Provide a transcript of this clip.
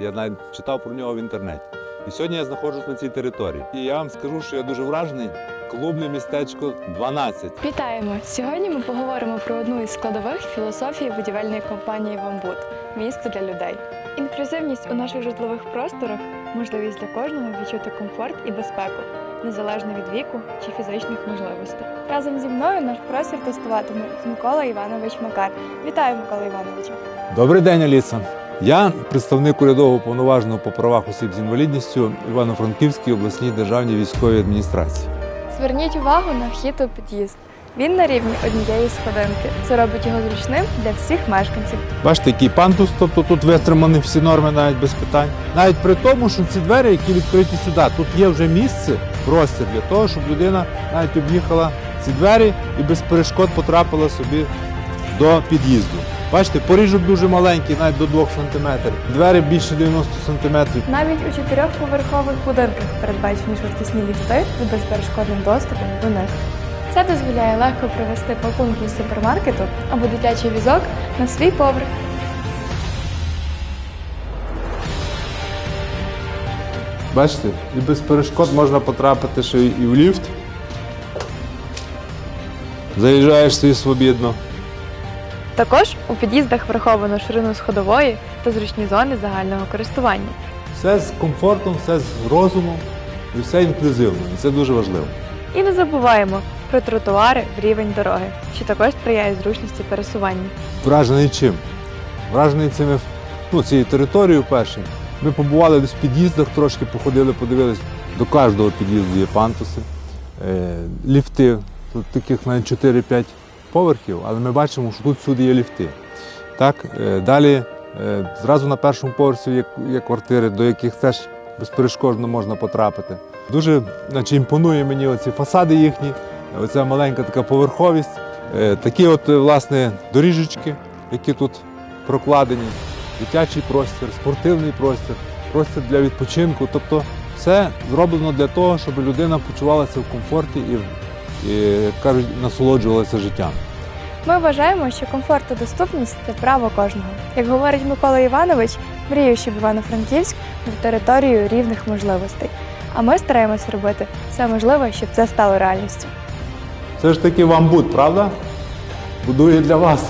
Я навіть читав про нього в інтернеті. І сьогодні я знаходжусь на цій території. І я вам скажу, що я дуже вражений. Клубне містечко 12. Вітаємо! Сьогодні ми поговоримо про одну із складових філософії будівельної компанії Вамбут місто для людей. Інклюзивність у наших житлових просторах можливість для кожного відчути комфорт і безпеку, незалежно від віку чи фізичних можливостей. Разом зі мною наш простір тестуватиме Микола Іванович Макар. Вітаю, Микола Івановичу! Добрий день, Аліса. Я представник урядового повноваженого по правах осіб з інвалідністю Івано-Франківській обласній державній військовій адміністрації. Зверніть увагу на вхід у під'їзд. Він на рівні однієї сходинки. Це робить його зручним для всіх мешканців. Бачите, який пандус, тобто тут витримані всі норми навіть без питань. Навіть при тому, що ці двері, які відкриті сюди, тут є вже місце, простір для того, щоб людина навіть об'їхала ці двері і без перешкод потрапила собі до під'їзду. Бачите, поріжок дуже маленький, навіть до 2 см. Двері більше 90 см. Навіть у чотирьохповерхових будинках передбачені швидкісні ліфти з безперешкодним доступом до них. Це дозволяє легко привезти пакунки з супермаркету або дитячий візок на свій поверх. Бачите, і без перешкод можна потрапити ще і в ліфт. Заїжджаєш собі свобідно. Також у під'їздах враховано ширину сходової та зручні зони загального користування. Все з комфортом, все з розумом і все інклюзивно. І це дуже важливо. І не забуваємо про тротуари в рівень дороги, що також сприяє зручності пересування. Вражений чим? Вражений цими ну, цією територією першим. Ми побували десь в під'їздах, трошки походили, подивились. До кожного під'їзду є пантуси, е, ліфти. Тут таких навіть 4-5 поверхів, але ми бачимо, що тут всюди є ліфти. Так, е, далі е, зразу на першому поверсі є, є квартири, до яких теж безперешкодно можна потрапити. Дуже наче, імпонує мені оці фасади їхні, оця маленька така поверховість. Е, Такі от, власне, доріжечки, які тут прокладені, дитячий простір, спортивний простір, простір для відпочинку. Тобто все зроблено для того, щоб людина почувалася в комфорті і, і кажуть, насолоджувалася життям. Ми вважаємо, що комфорт та доступність це право кожного. Як говорить Микола Іванович, мрію, щоб Івано-Франківськ був територією рівних можливостей. А ми стараємось робити все можливе, щоб це стало реальністю. Все ж таки вам буд, правда? Будує для вас.